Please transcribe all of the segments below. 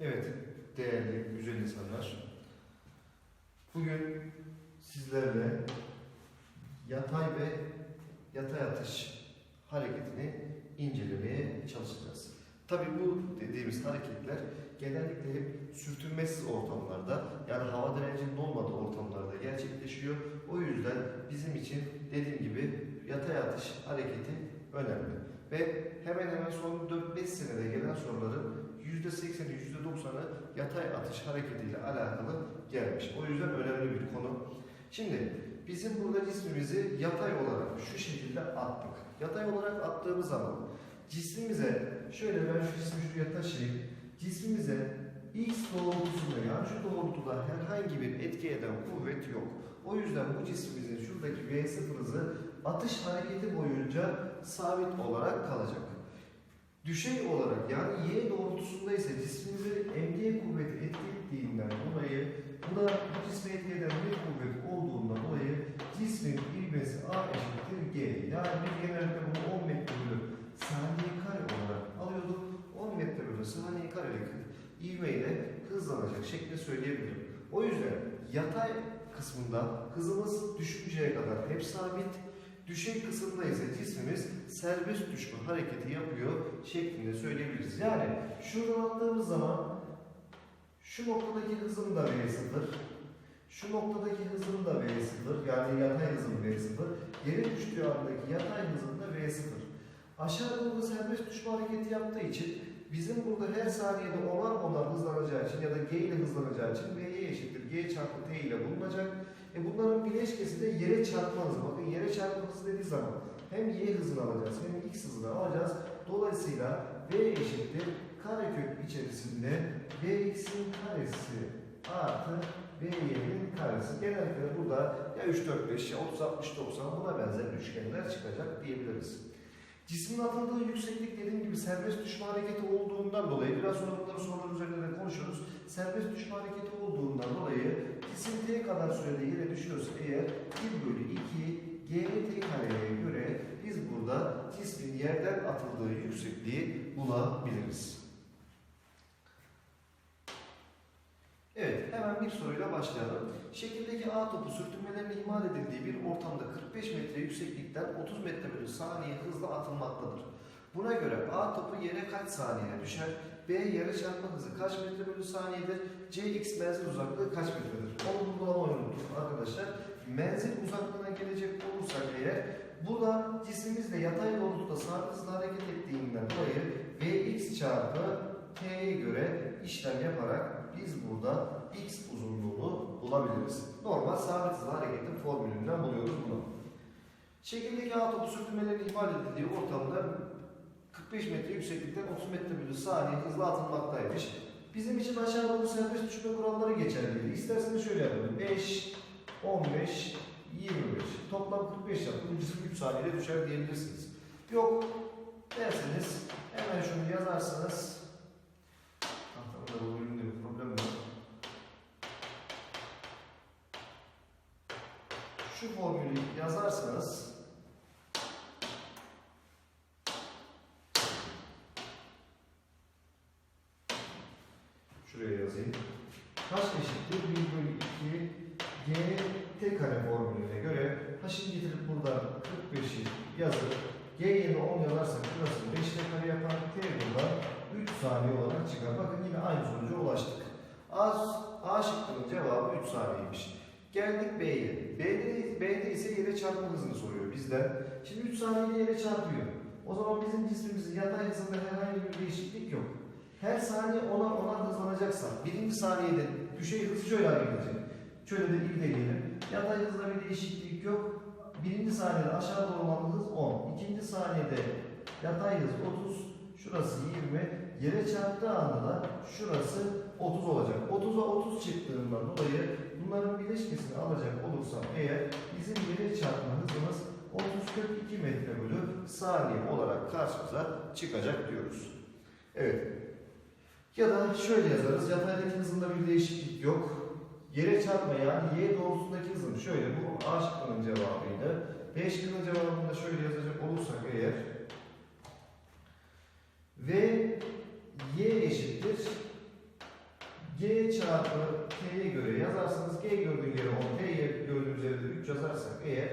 Evet, değerli güzel insanlar. Bugün sizlerle yatay ve yatay atış hareketini incelemeye çalışacağız. Tabii bu dediğimiz hareketler genellikle hep sürtünmesiz ortamlarda yani hava direncinin olmadığı ortamlarda gerçekleşiyor. O yüzden bizim için dediğim gibi yatay atış hareketi önemli. Ve hemen hemen son 4-5 senede gelen soruların %80'i, %90'ı yatay atış hareketiyle alakalı gelmiş. O yüzden önemli bir konu. Şimdi bizim burada cismimizi yatay olarak şu şekilde attık. Yatay olarak attığımız zaman cismimize şöyle ben şu cismi şuraya taşıyayım. Cismimize X doğrultusunda yani şu doğrultuda herhangi bir etki eden kuvvet yok. O yüzden bu cismimizin şuradaki V0 hızı atış hareketi boyunca sabit olarak kalacak. Düşey olarak yani y doğrultusunda ise cismimize emniyet kuvveti etki ettiğinden dolayı buna bu cisme etki bir kuvvet olduğundan dolayı cismin ivmesi A eşittir G. Yani biz genellikle bunu 10 metre bölü saniye kare olarak alıyorduk. 10 metre bölü saniye karelik ivmeyle hızlanacak şekilde söyleyebilirim. O yüzden yatay kısmında hızımız düşünceye kadar hep sabit, düşey kısımda ise cismimiz serbest düşme hareketi yapıyor şeklinde söyleyebiliriz. Yani şuradan attığımız zaman şu noktadaki hızım da V0, şu noktadaki hızım da V0, yani yatay hızım V0, yere düştüğü andaki yatay hızım da V0. Aşağı doğru serbest düşme hareketi yaptığı için bizim burada her saniyede onar onar hızlanacağı için ya da G ile hızlanacağı için V'ye eşittir G çarpı T ile bulunacak. E bunların bileşkesi de yere çarpma hızı. Bakın yere çarpma hızı dediği zaman hem y hızını alacağız hem x hızını alacağız. Dolayısıyla v eşittir karekök içerisinde vx'in karesi artı vy'nin karesi. Genellikle burada ya 3, 4, 5 ya 30, 60, 90 buna benzer üçgenler çıkacak diyebiliriz. Cismin atıldığı yükseklik dediğim gibi serbest düşme hareketi olduğundan dolayı biraz sonra bunları sorular üzerinde de konuşuruz. Serbest düşme hareketi olduğundan dolayı t kadar sürede yere düşüyorsa eğer 1 bölü 2 gt kareye göre biz burada cismin yerden atıldığı yüksekliği bulabiliriz. Evet, hemen bir soruyla başlayalım. Şekildeki A topu sürtünmelerinin ihmal edildiği bir ortamda 45 metre yükseklikten 30 metre bölü saniye hızla atılmaktadır. Buna göre A topu yere kaç saniye düşer? B yere çarpma hızı kaç metre bölü saniyedir? C x menzil uzaklığı kaç metredir? Onu bulamayı unuttuk arkadaşlar. Menzil uzaklığına gelecek olursak eğer burada cisimimizle yatay doğrultuda sabit hızla hareket ettiğinden dolayı Vx çarpı T'ye göre işlem yaparak biz burada x uzunluğunu bulabiliriz. Normal sabit hızlı hareketin formülünden buluyoruz bunu. Şekildeki A topu sürtünmelerin ihmal edildiği ortamda 45 metre yükseklikten 30 metre bölü saniye hızla atılmaktaymış. Bizim için aşağı doğru serbest düşme kuralları geçerliydi. İsterseniz şöyle yapalım. 5, 15, 25. Toplam 45 yaptım. Cisim 3 saniyede düşer diyebilirsiniz. Yok derseniz hemen şunu yazarsanız tahtamda bu bölümde bir problem var. Şu formülü yazarsanız Şuraya yazayım. Kaç eşittir? 1 bölü 2 g t kare formülüne göre h'ini getirip buradan 45'i yazıp g yerine 10 yazarsak burası 5 t kare yapar. t burada 3 saniye olarak çıkar. Bakın yine aynı sonuca ulaştık. A, A şıkkının cevabı 3 saniyeymiş. Geldik B'ye. B'de, B'de ise yere çarpma hızını soruyor bizden. Şimdi 3 saniyede yere çarpıyor. O zaman bizim cismimizin yatay hızında herhangi bir değişiklik yok. Her saniye onar onar hızlanacaksa birinci saniyede düşey hız şöyle hareket edecek. Şöyle de irdeleyelim. Yatay hızda bir değişiklik yok. Birinci saniyede aşağı doğru olan hız 10. İkinci saniyede yatay hız 30. Şurası 20. Yere çarptığı anda da şurası 30 olacak. 30'a 30 çıktığından dolayı bunların bileşkesini alacak olursam eğer bizim yere çarpma hızımız 30-42 metre bölü saniye olarak karşımıza çıkacak diyoruz. Evet. Ya da şöyle yazarız. Yataydaki hızında bir değişiklik yok. Yere çarpma yani y doğrultusundaki hızım şöyle bu A şıkkının cevabıydı. B şıkkının cevabını şöyle yazacak olursak eğer v y eşittir çarpı T'ye göre yazarsanız G gördüğün yere 10, T'ye gördüğünüz yere de 3 yazarsak eğer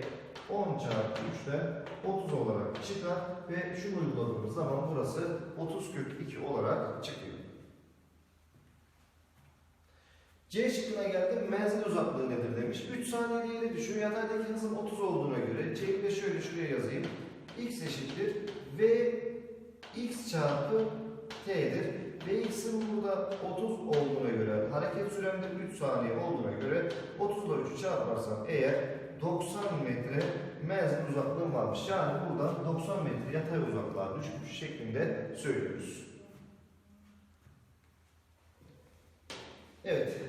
10 çarpı 3'ten 30 olarak çıkar ve şunu uyguladığımız zaman burası 30 kök 2 olarak çıkıyor. C şıkkına geldim. Menzil uzaklığı nedir demiş. 3 saniye diye düşün. Yataydaki hızın 30 olduğuna göre C'yi de şöyle şuraya yazayım. X eşittir V X çarpı T'dir. Ve X'in burada 30 olduğuna göre hareket süremde 3 saniye olduğuna göre 30 ile 3'ü çarparsam eğer 90 metre menzil uzaklığım varmış. Yani buradan 90 metre yatay uzaklığa düşmüş şeklinde söylüyoruz. Evet.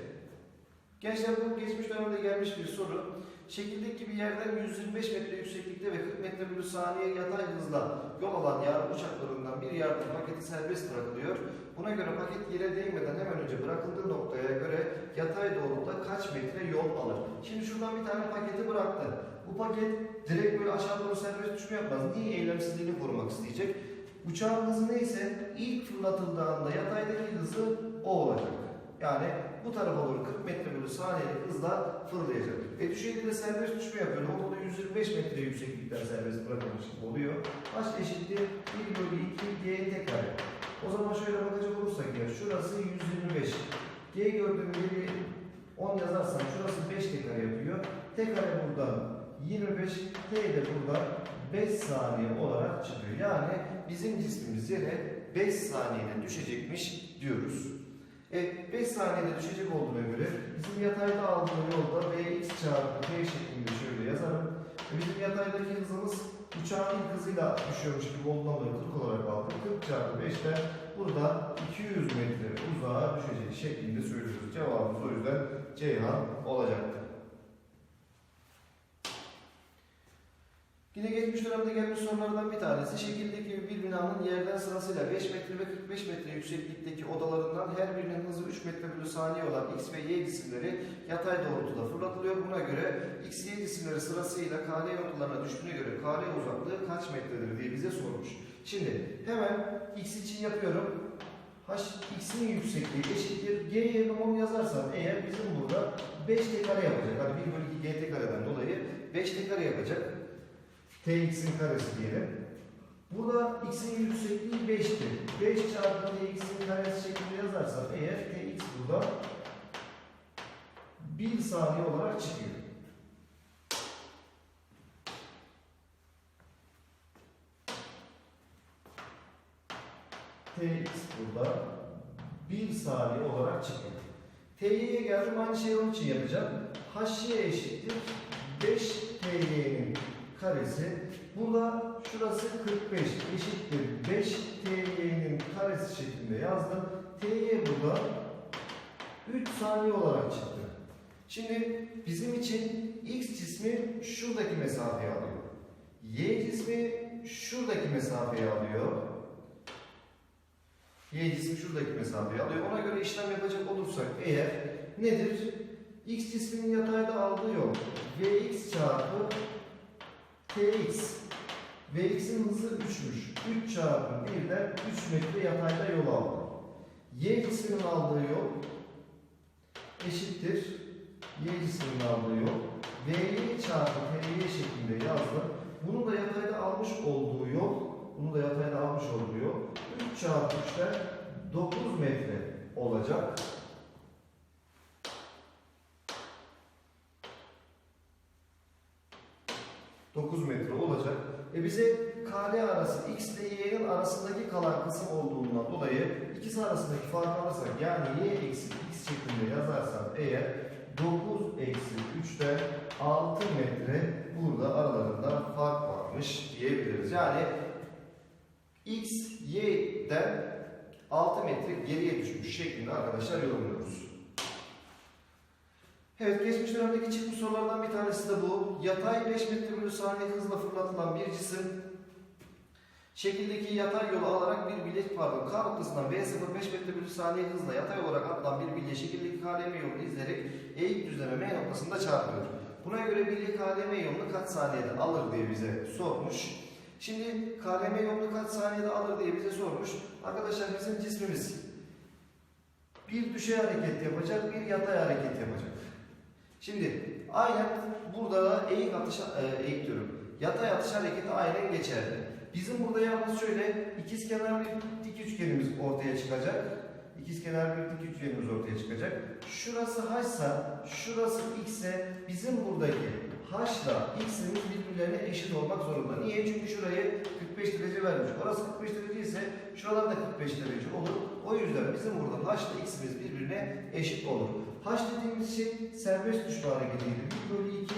Gençler bu geçmiş dönemde gelmiş bir soru. Şekildeki bir yerden 125 metre yükseklikte ve 40 metre bölü saniye yatay hızla yol alan yardım uçaklarından bir yardım paketi serbest bırakılıyor. Buna göre paket yere değmeden hemen önce bırakıldığı noktaya göre yatay doğrultuda kaç metre yol alır? Şimdi şuradan bir tane paketi bıraktı. Bu paket direkt böyle aşağı doğru serbest düşme yapmaz. Niye eylemsizliğini korumak isteyecek? Uçağın hızı neyse ilk fırlatıldığında yataydaki hızı o olacak. Yani bu tarafa doğru 40 metre bölü saniyelik hızla fırlayacak. E düşeyde de serbest düşme yapıyor. Ortada 125 metre yükseklikten serbest bırakılmış gibi oluyor. H eşittir 1 bölü 2 G tek kare. O zaman şöyle bakacak olursak ya şurası 125. G gördüğüm yeri 10 yazarsam şurası 5 tek kare yapıyor. Tek kare buradan 25, T de burada 5 saniye olarak çıkıyor. Yani bizim cismimiz yere 5 saniyede düşecekmiş diyoruz. E, 5 saniyede düşecek olduğuna göre bizim yatayda aldığım yolda Vx çarpı t şeklinde şöyle yazarım. E, bizim yataydaki hızımız uçağın ilk hızıyla düşüyormuş gibi olduğundan dolayı 40 olarak aldım. 40 çarpı 5'ten burada 200 metre uzağa düşecek şeklinde söylüyoruz. Cevabımız o yüzden Ceyhan olacaktır. Yine geçmiş dönemde gelmiş sorulardan bir tanesi. Şekildeki bir binanın yerden sırasıyla 5 metre ve 45 metre yükseklikteki odalarından her birinin hızı 3 metre bölü saniye olan X ve Y cisimleri yatay doğrultuda fırlatılıyor. Buna göre X, Y cisimleri sırasıyla KL noktalarına düştüğüne göre KL uzaklığı kaç metredir diye bize sormuş. Şimdi hemen X için yapıyorum. H, X'in yüksekliği eşittir. G yerine 10 yazarsam eğer bizim burada 5 t kare yapacak. Hani 1 bölü 2 G t kareden dolayı 5 t kare yapacak tx'in karesi diyelim. Burada x'in yüksekliği 5'ti. 5 çarpı tx'in karesi şeklinde yazarsam eğer tx burada 1 saniye olarak çıkıyor. tx burada 1 saniye olarak çıkıyor. ty'ye geldim aynı şeyi onun için yapacağım. hy eşittir 5 ty'nin karesi. Burada şurası 45 eşittir 5 TY'nin karesi şeklinde yazdım. TY burada 3 saniye olarak çıktı. Şimdi bizim için X cismi şuradaki mesafeyi alıyor. Y cismi şuradaki mesafeyi alıyor. Y cismi şuradaki mesafeyi alıyor. Ona göre işlem yapacak olursak eğer nedir? X cisminin yatayda aldığı yol Vx çarpı Tx Vx'in hızı 3'müş. 3 çarpı 1'den 3 metre yatayda yol aldı. Y cisminin aldığı yol eşittir. Y cisminin aldığı yol Vy çarpı Ty şeklinde yazdım. Bunu da yatayda almış olduğu yol bunu da yatayda almış olduğu yol 3 çarpı 3'ten 9 metre olacak. ...9 metre olacak. E bize KL arası x ile y'nin arasındaki kalan kısım olduğundan dolayı ikisi arasındaki farkı alırsak yani y eksi x şeklinde yazarsam eğer 9 eksi 3'te 6 metre burada aralarında fark varmış diyebiliriz. Yani x y'den 6 metre geriye düşmüş şeklinde arkadaşlar yorumluyoruz. Evet, geçmiş dönemdeki çıkmış sorulardan bir tanesi de bu. Yatay 5 metre bölü saniye hızla fırlatılan bir cisim şekildeki yatay yolu alarak bir bilye pardon K noktasından V0 5 metre bölü saniye hızla yatay olarak atılan bir bilye şekildeki KLM yolunu izleyerek eğik düzleme M noktasında çarpıyor. Buna göre bilye KLM yolunu kaç saniyede alır diye bize sormuş. Şimdi KLM yolunu kaç saniyede alır diye bize sormuş. Arkadaşlar bizim cismimiz Bir düşey hareket yapacak, bir yatay hareket yapacak. Şimdi aynen burada da eğik atış, e, eğik diyorum. Yatay atış hareketi aynen geçerli. Bizim burada yalnız şöyle ikizkenar bir dik üçgenimiz ortaya çıkacak. İkizkenar bir dik üçgenimiz ortaya çıkacak. Şurası h ise, şurası x ise bizim buradaki h ile x'imiz birbirlerine eşit olmak zorunda. Niye? Çünkü şurayı 45 derece vermiş. Orası 45 derece ise şuralar da 45 derece olur. O yüzden bizim burada h ile x'imiz birbirine eşit olur. H dediğimiz şey serbest düşme hareketiydi. 1 bölü 2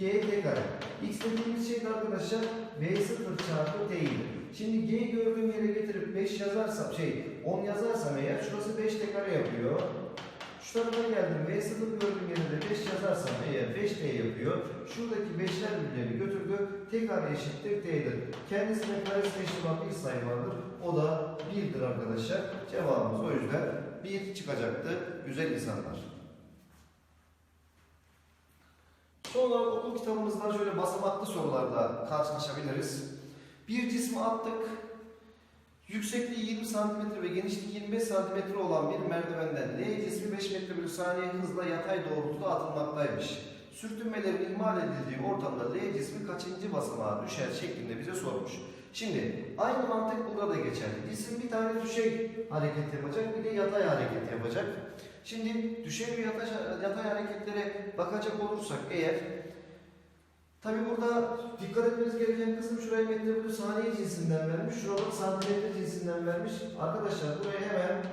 gt kare. X dediğimiz şey de arkadaşlar v0 çarpı t idi. Şimdi g'yi gördüğüm yere getirip 5 yazarsam şey 10 yazarsam eğer şurası 5 t kare yapıyor. Şu tarafa geldim v0 gördüğüm yere de 5 yazarsam eğer 5t yapıyor. Şuradaki 5'ler birbirlerini götürdü. T kare eşittir t'dir. Kendisine karesine eşit olan bir sayı vardır. O da 1'dir arkadaşlar. Cevabımız o yüzden 1 çıkacaktı güzel insanlar. Son olarak okul kitabımızdan şöyle basamaklı sorularla karşılaşabiliriz. Bir cismi attık. Yüksekliği 20 cm ve genişliği 25 cm olan bir merdivenden L cismi 5 metre bölü saniye hızla yatay doğrultuda atılmaktaymış. Sürtünmelerin ihmal edildiği ortamda L cismi kaçıncı basamağa düşer şeklinde bize sormuş. Şimdi aynı mantık burada da geçerli. Cisim bir tane düşey hareket yapacak, bir de yatay hareket yapacak. Şimdi düşey ve yatay, yatay hareketlere bakacak olursak eğer Tabi burada dikkat etmeniz gereken kısım şuraya metre bölü saniye cinsinden vermiş, şuraları santimetre cinsinden vermiş. Arkadaşlar buraya hemen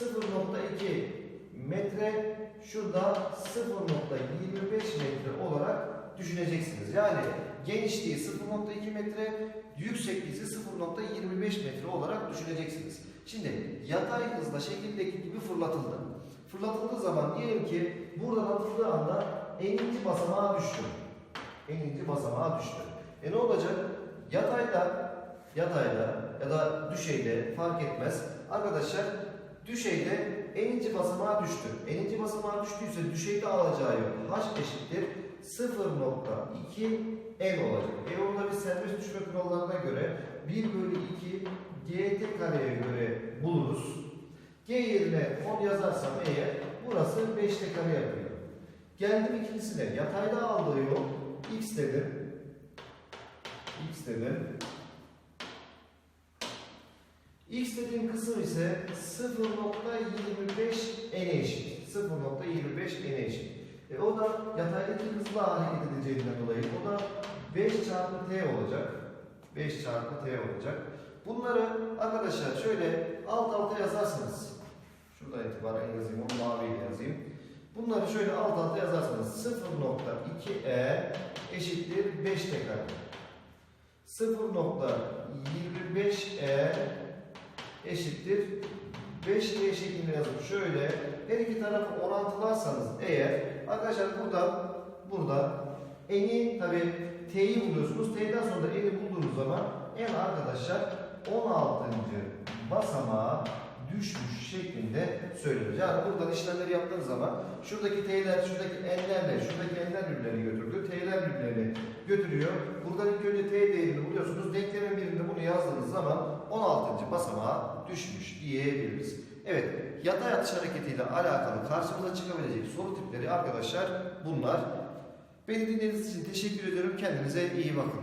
0.2 metre, şurada 0.25 metre olarak düşüneceksiniz. Yani genişliği 0.2 metre, yüksekliği ise 0.25 metre olarak düşüneceksiniz. Şimdi yatay hızla şekildeki gibi fırlatıldı. Fırlatıldığı zaman diyelim ki buradan atıldığı anda 50. basamağa düştü. 50. basamağa düştü. E ne olacak? Yatayda, yatayda ya da düşeyde fark etmez. Arkadaşlar düşeyde 50. basamağa düştü. 50. basamağa düştüyse düşeyde alacağı yol h eşittir 0.2 n olacak. E onda bir serbest düşme kurallarına göre 1 bölü 2 gt kareye göre buluruz. G yerine 10 yazarsam eğer burası 5 t kare yapıyor. Geldim ikincisine. Yatayda aldığı yol x dedim. x dedim. x dediğim kısım ise 0.25 n'e eşit. 0.25 n'e eşit. E o da yataydaki hızla hareket edeceğinden dolayı o da 5 çarpı t olacak. 5 çarpı t olacak. Bunları arkadaşlar şöyle alt alta yazarsanız şuradan itibaren yazayım onu maviyle yazayım. Bunları şöyle alt alta yazarsanız 0.2e eşittir 5 t kare. 0.25e eşittir 5t şeklinde yazıp şöyle her iki tarafı orantılarsanız eğer arkadaşlar burada burada eni tabi t'yi buluyorsunuz. T'den sonra eni bulduğunuz zaman en arkadaşlar 16. basamağa düşmüş şeklinde söylüyoruz. Buradan işlemleri yaptığınız zaman şuradaki t'ler, şuradaki n'lerle, şuradaki n'ler birbirlerini götürdü. T'ler birbirlerini götürüyor. Buradan ilk önce t değerini buluyorsunuz. Denklemin birinde bunu yazdığınız zaman 16. basamağa düşmüş diyebiliriz. Evet, yatay atış hareketiyle alakalı karşımıza çıkabilecek soru tipleri arkadaşlar bunlar. Beni dinlediğiniz için teşekkür ediyorum. Kendinize iyi bakın.